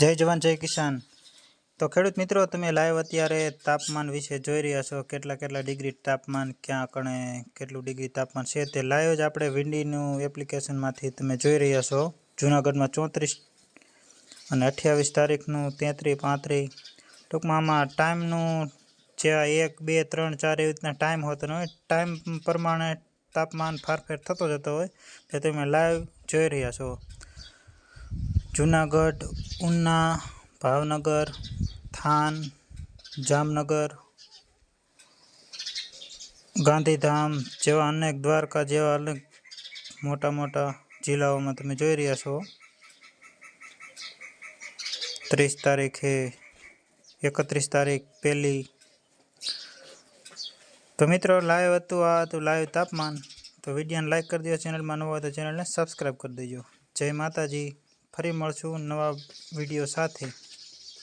જય જવાન, જય કિસાન. તો ખેડૂત મિત્રો, તમે લાઈવ અત્યારે તાપમાન વિશે જોઈ રહ્યા છો. કેટલા કેટલા ડિગ્રી તાપમાન, ક્યાં કણે કેટલું ડિગ્રી તાપમાન છે તે લાઈવ જ આપણે વિન્ડીનું એપ્લિકેશનમાંથી તમે જોઈ રહ્યા છો. જૂનાગઢમાં ચોત્રીસ અને અઠ્યાવીસ તારીખનું તેત્રીસ પાંત્રીસ ટૂંકમાં આમાં ટાઈમનું જે એક, બે, ત્રણ, ચાર એવી રીતના ટાઈમ હોતો ન હોય ટાઈમ પ્રમાણે તાપમાન ફારફેર થતો જતો હોય તે તમે લાઈવ જોઈ રહ્યા છો. જુનાગઢ ઉના ભાવનગર થાન જામનગર ગાંધીધામ જેવા અનેક દ્વારકા જેવા અનેક મોટા મોટા જિલ્લાઓમાં તમે જોઈ રહ્યા છો ત્રીસ તારીખે એકત્રીસ તારીખ પહેલી તો મિત્રો લાઈવ હતું આ હતું લાઈવ તાપમાન તો વિડીયોને લાઈક કરી દો ચેનલમાં નવો હોય તો ચેનલને સબસ્ક્રાઈબ કરી દેજો જય માતાજી ફરી મળશું નવા વીડિયો સાથે.